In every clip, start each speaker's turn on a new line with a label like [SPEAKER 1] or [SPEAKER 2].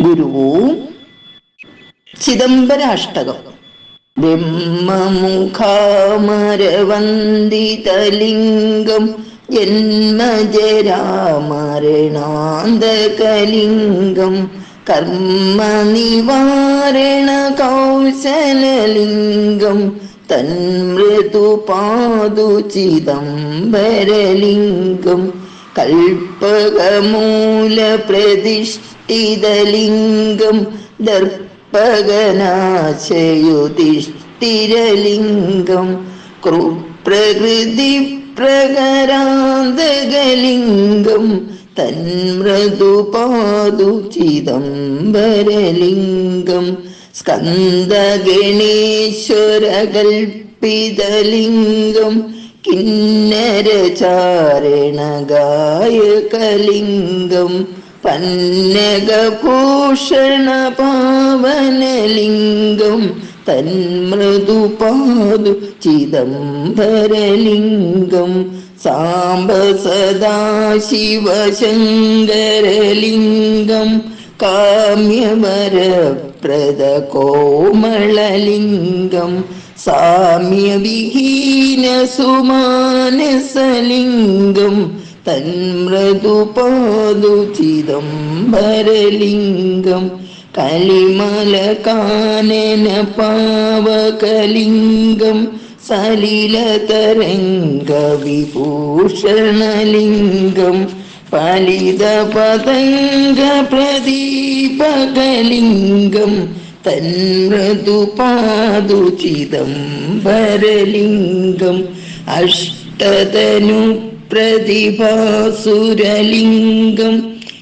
[SPEAKER 1] ഗുരുവും ചിദംബരാഷ്ടകം. ബ്രഹ്മമുഖാമരവന്ദിതലിംഗം ജന്മജരാമരണാന്തകലിംഗം കർമ്മനിവാരണ കൗശലലിംഗം തന്മൃതുപാതുചിദംബരലിംഗം കൽപ്പകമൂലപ്രതിഷ്ഠിതലിംഗം ദർപ്പകനാശയുതിഷ്ഠിരലിംഗം കൃപ്രകൃതി പ്രകരാന്തകലിംഗം തന്മൃദുപാതുചിദംബരലിംഗം സ്കന്ദഗണേശ്വരകൽപ്പിതലിംഗം കിന്നരചാരണഗായകലിംഗം തന്മൃദു തന്മൃദുപാതു ചിദംബരലിംഗം സാംബ സദാശിവശങ്കരലിംഗം കാമ്യവരപ്രദകോമളലിംഗം ഭരലിംഗം കലിമല കലിമലകാനന പാവകലിംഗം സലിലതരംഗവിഭൂഷണലിംഗം പലിതപതംഗപ്രദീപകലിംഗം തന്മൃദുപാതുചിദംബരലിംഗം അഷ്ടതനു പ്രതിഭാസുരലിംഗം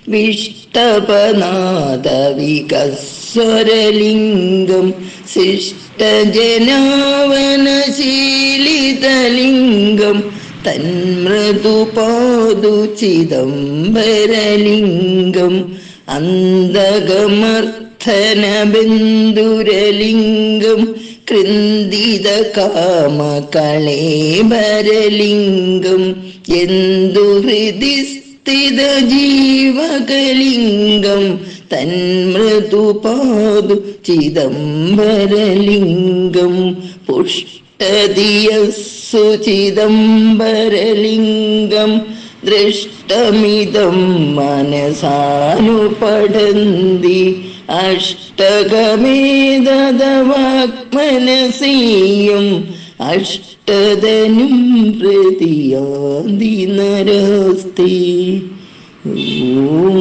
[SPEAKER 1] വിഷ്ടപനാദവികസ്വരലിംഗം ശിഷ്ടജനാവനശീലിതലിംഗം തന്മൃദുപാതുചിദംബരലിംഗം കൃന്ദിത കാമകളേബരലിംഗം എന്തു ഹൃദി സ്ഥിത ജീവകലിംഗം തന്മൃദുപാതു ചിദംബരലിംഗം പുഷ്ടതിയസ്സു ചിദംബരലിംഗം ദൃഷ്ടമിതം മനസാനുപടന്തി. അഷ്ടകമേതവാക്മനസീയം അഷ്ടതനും പ്രതിയാന്തി നരസ്തി ഓം